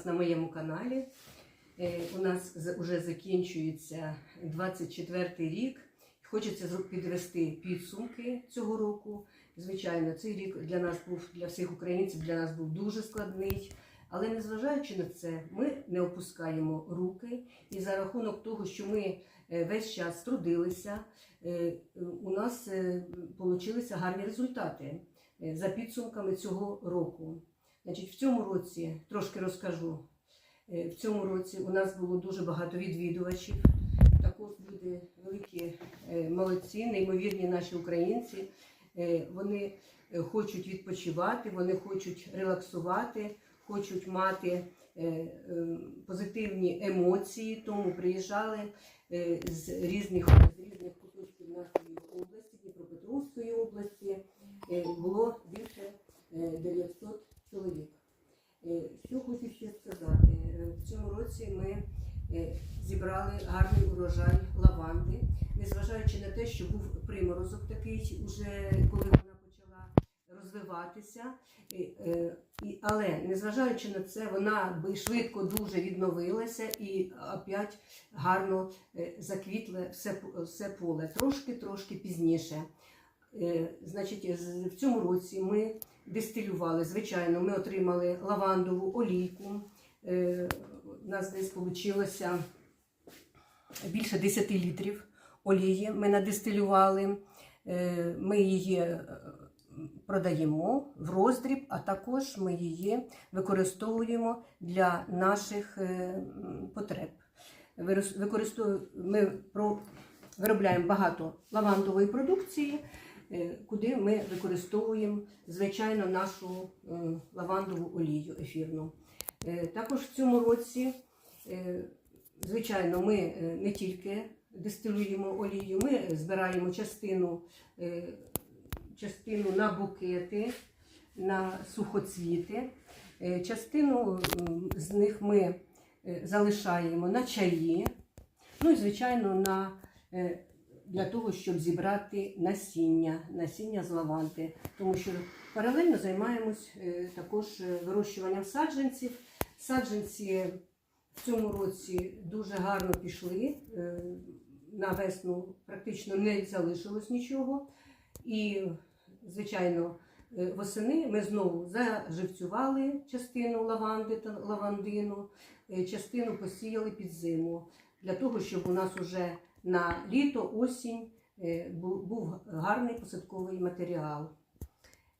вас на моєму каналі. Е, У нас вже закінчується 24 й рік. Хочеться підвести підсумки цього року. Звичайно, цей рік для нас був для всіх українців, для нас був дуже складний. Але незважаючи на це, ми не опускаємо руки. І за рахунок того, що ми е, весь час трудилися, е, у нас вийшли гарні результати за підсумками цього року. Значить, в цьому році трошки розкажу. Е, В цьому році у нас було дуже багато відвідувачів. Також люди великі е, молодці, неймовірні наші українці. Е, Вони хочуть відпочивати, вони хочуть релаксувати, хочуть мати позитивні емоції. Тому приїжджали з різних з різних куточків нашої області, Дніпропетровської області. Було більше е, 900 чоловік. Е, Що хочу ще сказати, Е, в цьому році ми е, зібрали гарний урожай лаванди, незважаючи на те, що був приморозок такий, уже коли вона почала розвиватися. Е, Але незважаючи на це, вона швидко дуже відновилася і опять гарно е, заквітле все, все поле, трошки-трошки пізніше. Е, Значить, в цьому році ми дистилювали. Звичайно, ми отримали лавандову олійку. У нас десь вийшло більше 10 літрів олії. Ми надистилювали. Е, Ми її е, продаємо в роздріб, а також ми її використовуємо для наших е, потреб. Ми виробляємо багато лавандової продукції куди ми використовуємо звичайно нашу лавандову олію ефірну. Також в цьому році, звичайно, ми е, не тільки дистилюємо олію, ми збираємо частину, е, частину на букети, на сухоцвіти. Е, Частину з них ми залишаємо на чаї, ну і звичайно на для того, щоб зібрати насіння, насіння з лаванди. Тому що паралельно займаємось також вирощуванням саджанців. Саджанці в цьому році дуже гарно пішли. е, На весну практично не залишилось нічого. І, звичайно, е, восени ми знову заживцювали частину лаванди та лавандину, е, частину посіяли під зиму для того, щоб у нас уже на літо, осінь був гарний посадковий матеріал.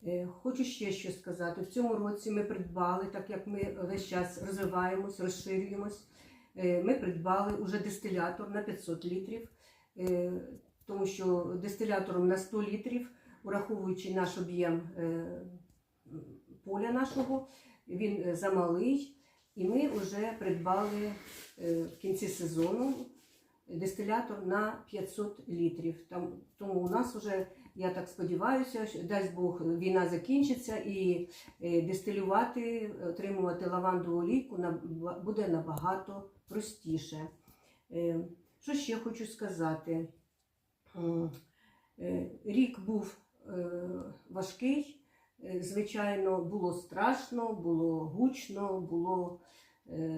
Е, Хочу ще що сказати. В цьому році ми придбали, так як ми весь час розвиваємось, розширюємось, е, ми придбали уже дистилятор на 500 літрів, е, тому що дистилятором на 100 літрів, ураховуючи наш об'єм поля нашого, він замалий, і ми вже придбали в кінці сезону дистилятор на 500 літрів. Тому у нас вже, я так сподіваюся, дасть Бог, війна закінчиться і е, дистилювати, отримувати лавандову олійку буде набагато простіше. Е, Що ще хочу сказати? Е, Рік був важкий. Звичайно, було страшно, було гучно, було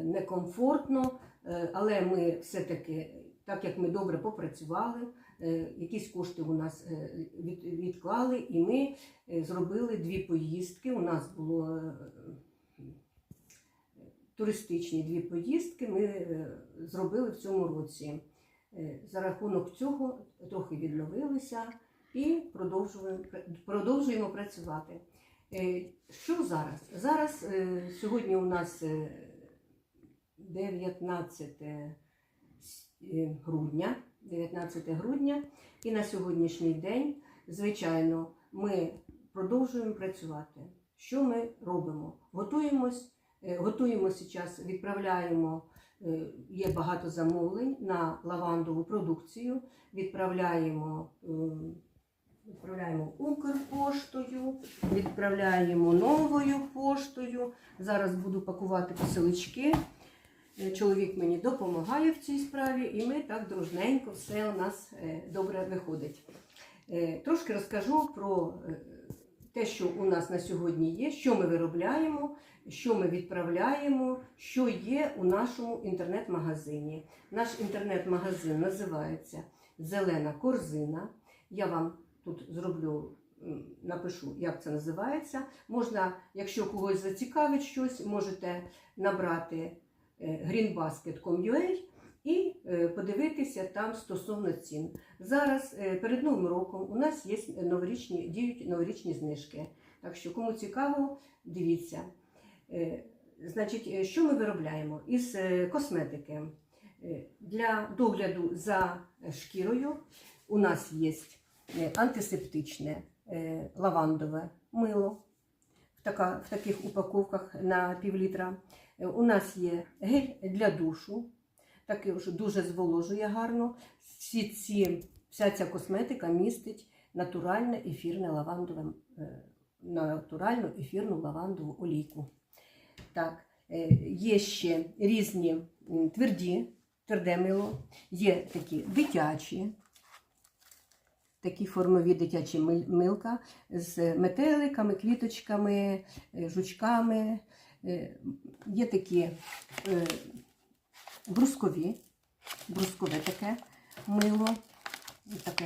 некомфортно, але ми все-таки, так як ми добре попрацювали, е, якісь кошти у нас е, відклали, і ми е, зробили дві поїздки. У нас було туристичні дві поїздки. Ми зробили в цьому році. За рахунок цього трохи відновилися і продовжуємо, продовжуємо працювати. Що зараз? Зараз сьогодні у нас е, 19 с- е, грудня, 19 грудня, і на сьогоднішній день, звичайно, ми продовжуємо працювати. Що ми робимо? Готуємось, е, готуємо зараз, відправляємо. е, Є багато замовлень на лавандову продукцію. Відправляємо, е, відправляємо Укрпоштою, відправляємо новою поштою. Зараз буду пакувати посилочки. Е, Чоловік мені допомагає в цій справі, і ми так дружненько все у нас е, добре виходить. Е, Трошки розкажу про те, що у нас на сьогодні є, що ми виробляємо, що ми відправляємо, що є у нашому інтернет-магазині. Наш інтернет-магазин називається Зелена корзина. Я вам тут зроблю, напишу, як це називається. Можна, якщо когось зацікавить щось, можете набрати greenbasket.com.ua і е, подивитися там стосовно цін. Зараз е, перед Новим роком у нас є новорічні, діють новорічні знижки. Так що, кому цікаво, дивіться. Е, Значить, е, що ми виробляємо? Із е, косметики. Е, Для догляду за шкірою у нас є е, антисептичне е, лавандове мило в, таких упаковках на півлітра. Е, У нас є гель для душу, такий вже дуже зволожує гарно. Всі ці, вся ця косметика містить натуральне ефірне лавандове, е, натуральну ефірну лавандову олійку. Так, е, є ще різні тверді, тверде мило, є такі дитячі, такі формові дитячі мил- милка з метеликами, квіточками, е, жучками. Е, Є такі е, брускові, брускове таке мило. Таке.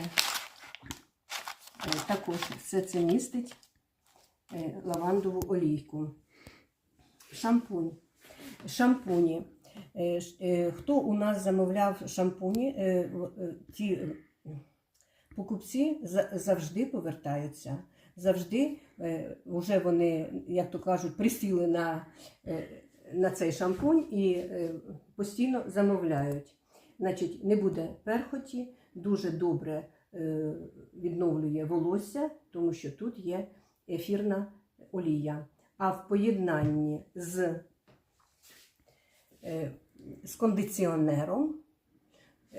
Е, Також все це містить лавандову олійку. Шампунь. Шампуні. Хто у нас замовляв шампуні, ті покупці завжди повертаються. Завжди е, вже вони, як то кажуть, присіли на, е, на цей шампунь і е, постійно замовляють. Значить, не буде перхоті, дуже добре е, відновлює волосся, тому що тут є ефірна олія. А в поєднанні з, е, з кондиціонером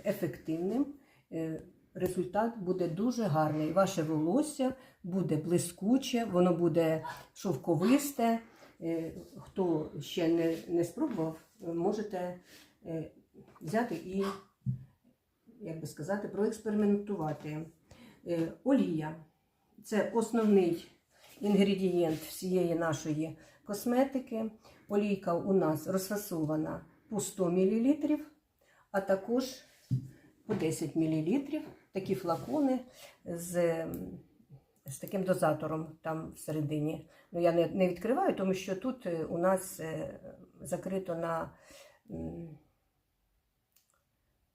ефективним е, результат буде дуже гарний. Ваше волосся буде блискуче, воно буде шовковисте. Е, Хто ще не, не спробував, можете е, взяти і, як би сказати, проекспериментувати. Е, Олія це основний інгредієнт всієї нашої косметики. Олійка у нас розфасована по 100 мл, а також по 10 мл. Такі флакони з, з таким дозатором там всередині. Ну, я не, не відкриваю, тому що тут е, у нас е, закрито на.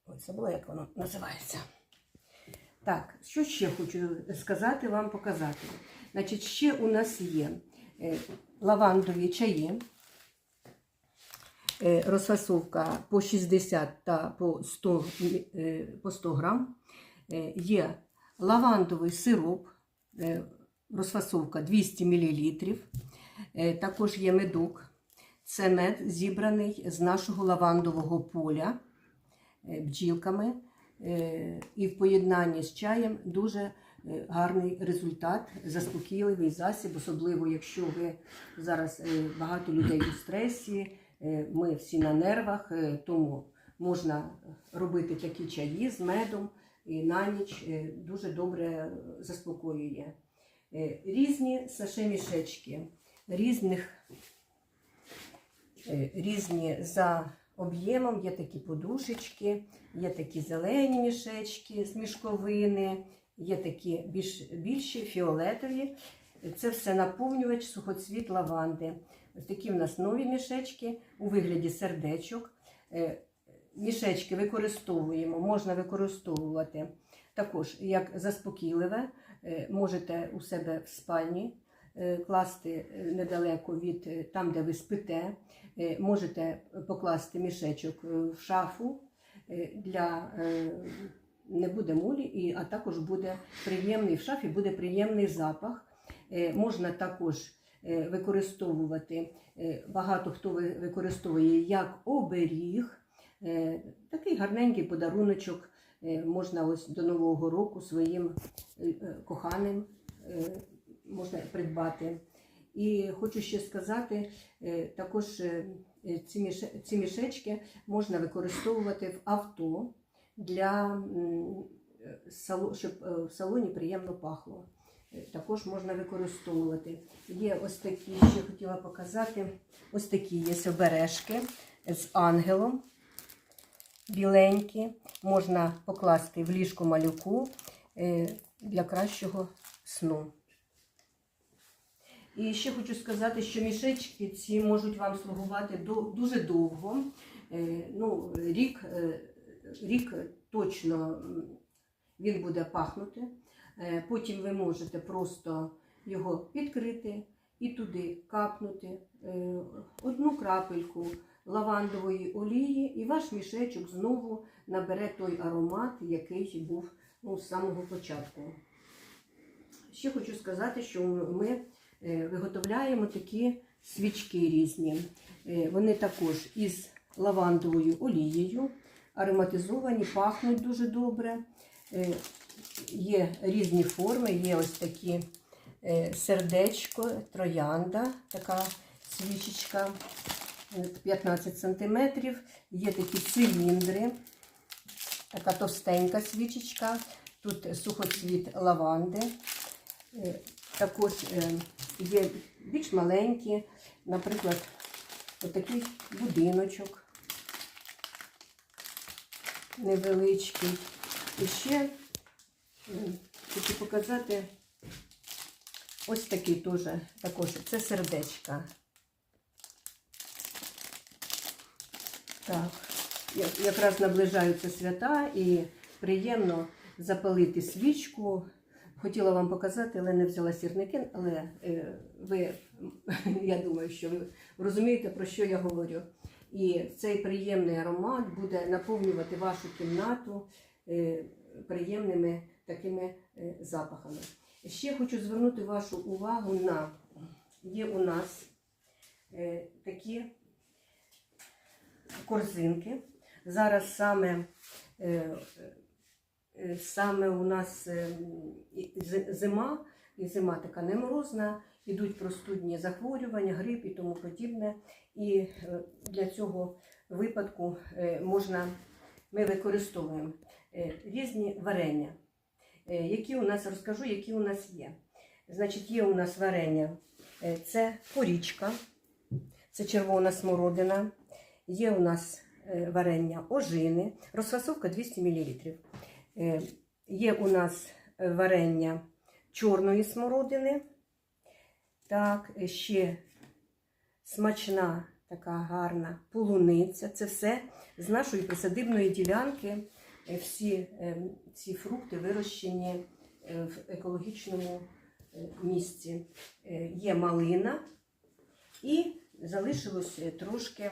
Ой, забула, як воно називається. Так, що ще хочу сказати вам, показати. Значить, ще у нас є е, лавандові чаї, розфасовка по 60 та по 100, мі- е, по 100 грам. Е, Є лавандовий сироп, е, розфасовка 200 мл. Також є медок. Це мед зібраний з нашого лавандового поля е, бджілками. Е, І в поєднанні з чаєм дуже е, гарний результат, заспокійливий засіб, особливо якщо ви зараз е, багато людей у стресі, е, ми всі на нервах, е, тому можна робити такі чаї з медом і на ніч е, дуже добре заспокоює. Е, Різні саше-мішечки, різних е, різні за об'ємом. Є такі подушечки, є такі зелені мішечки з мішковини, є такі більш, більші фіолетові. Це все наповнювач сухоцвіт лаванди. Ось такі в нас нові мішечки у вигляді сердечок. Е, Мішечки використовуємо, можна використовувати також як заспокійливе. Е, Можете у себе в спальні е, класти недалеко від там, де ви спите. Можете покласти мішечок в шафу для не буде мулі, а також буде приємний в шафі буде приємний запах. Можна також використовувати, е, багато хто використовує як оберіг. Е, Такий гарненький подаруночок е, можна ось до Нового року своїм е, е, коханим е, можна придбати. І хочу ще сказати, е, також е, е, ці, мішечки можна використовувати в авто для е, щоб е, в салоні приємно пахло. Також можна використовувати. Є ось такі, ще хотіла показати, ось такі є обережки з ангелом. Біленькі, можна покласти в ліжко малюку е, для кращого сну. І ще хочу сказати, що мішечки ці можуть вам слугувати дуже довго. Е, Ну, рік, е, рік точно він буде пахнути. Е, Потім ви можете просто його відкрити і туди капнути е, одну крапельку лавандової олії, і ваш мішечок знову набере той аромат, який був ну, з самого початку. Ще хочу сказати, що ми е, виготовляємо такі свічки різні. Вони також із лавандовою олією, ароматизовані, пахнуть дуже добре. Е, Є різні форми, є ось такі е, сердечко, троянда, така свічечка е, 15 см. Є такі циліндри, така товстенька свічечка. Тут сухоцвіт лаванди. Е, Також е, є більш маленькі, наприклад, отакий будиночок невеличкий. І ще е, хочу показати ось такий теж, також це сердечка. Так, якраз наближаються свята і приємно запалити свічку. Хотіла вам показати, але не взяла сірники, але е, ви, я думаю, що ви розумієте, про що я говорю. І цей приємний аромат буде наповнювати вашу кімнату е, приємними такими е, запахами. Ще хочу звернути вашу увагу на є у нас е, такі корзинки. Зараз саме, е, саме у нас зима, і зима така не морозна, ідуть простудні захворювання, грип і тому подібне. І для цього випадку можна, ми використовуємо різні варення. Е, Які у нас розкажу, які у нас є. Значить, є у нас варення. е, Це порічка, це червона смородина. Є у нас е, варення ожини, розфасовка 200 мл. Є у нас варення чорної смородини. Так, ще смачна, така гарна полуниця. Це все з нашої присадибної ділянки. Е, Всі е, ці фрукти вирощені е, в екологічному місці. Є малина і залишилось трошки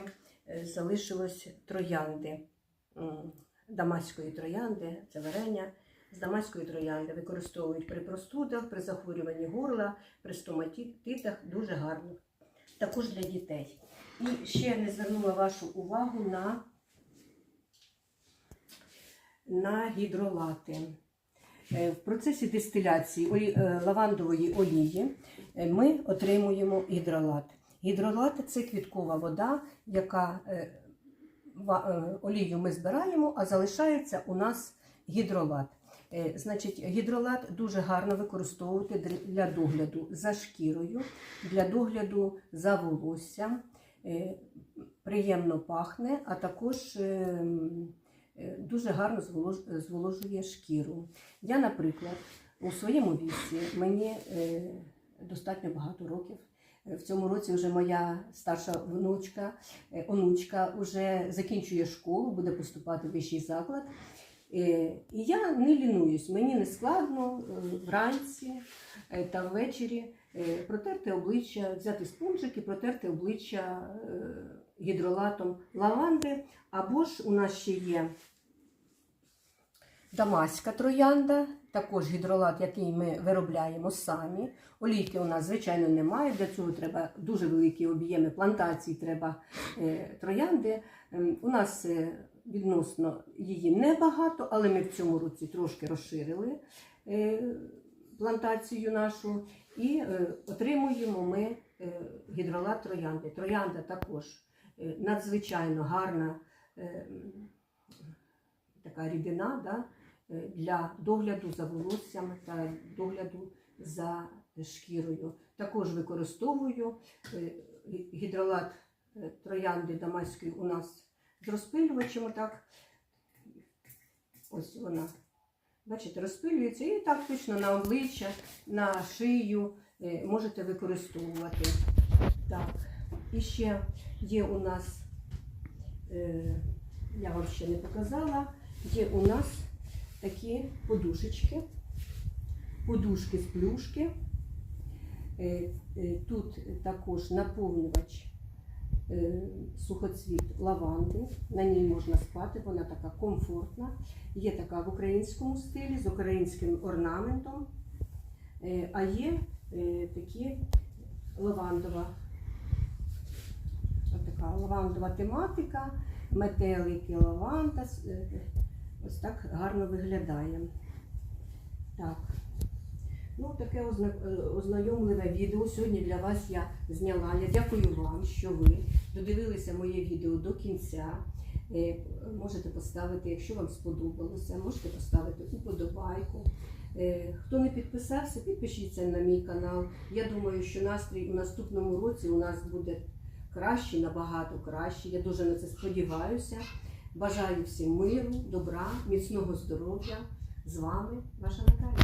залишилось троянди. Дамаської троянди, це варення з дамаської троянди використовують при простудах, при захворюванні горла, при стоматитах дуже гарно. Також для дітей. І ще не звернула вашу увагу на, на гідролати. Е, В процесі дистиляції е, лавандової олії е, ми отримуємо гідролат. Гідролат це квіткова вода, яка олію ми збираємо, а залишається у нас гідролат. Значить, гідролат дуже гарно використовувати для догляду за шкірою, для догляду за волоссям. Приємно пахне, а також е, м, е, дуже гарно зволожує шкіру. Я, наприклад, у своєму віці мені е, достатньо багато років. Е, В цьому році вже моя старша внучка, е, онучка вже закінчує школу, буде поступати в вищий заклад. І я не лінуюсь, мені не складно вранці та ввечері протерти обличчя, взяти спонжик і протерти обличчя гідролатом лаванди. Або ж у нас ще є дамаська троянда, також гідролат, який ми виробляємо самі. Олійки у нас, звичайно, немає. Для цього треба дуже великі об'єми плантацій, треба е, троянди. Ем, У нас е, відносно її небагато, але ми в цьому році трошки розширили е, плантацію нашу і отримуємо ми гідролат троянди. Троянда також надзвичайно гарна е, така рідина да, для догляду за волоссям та догляду за шкірою. Також використовую е, гідролат е, троянди дамаської у нас з розпилювачем. Отак. Ось вона. Бачите, розпилюється і так точно на обличчя, на шию е, можете використовувати. Так, і ще є у нас, е, я вам ще не показала, є у нас такі подушечки, подушки з плюшки. Е, е, Тут також наповнювач е, сухоцвіт лаванди. На ній можна спати, вона така комфортна. Є така в українському стилі з українським орнаментом, а є такі лавандова. Така лавандова тематика, метелики, лаванда. Ось так гарно виглядає. Так. Ну, таке е, ознайомливе відео сьогодні для вас я зняла. Я дякую вам, що ви додивилися моє відео до кінця. Е, Можете поставити, якщо вам сподобалося, можете поставити уподобайку. Е, Хто не підписався, підпишіться на мій канал. Я думаю, що настрій у наступному році у нас буде кращий, набагато кращий. Я дуже на це сподіваюся. Бажаю всім миру, добра, міцного здоров'я. З вами ваша Наталя.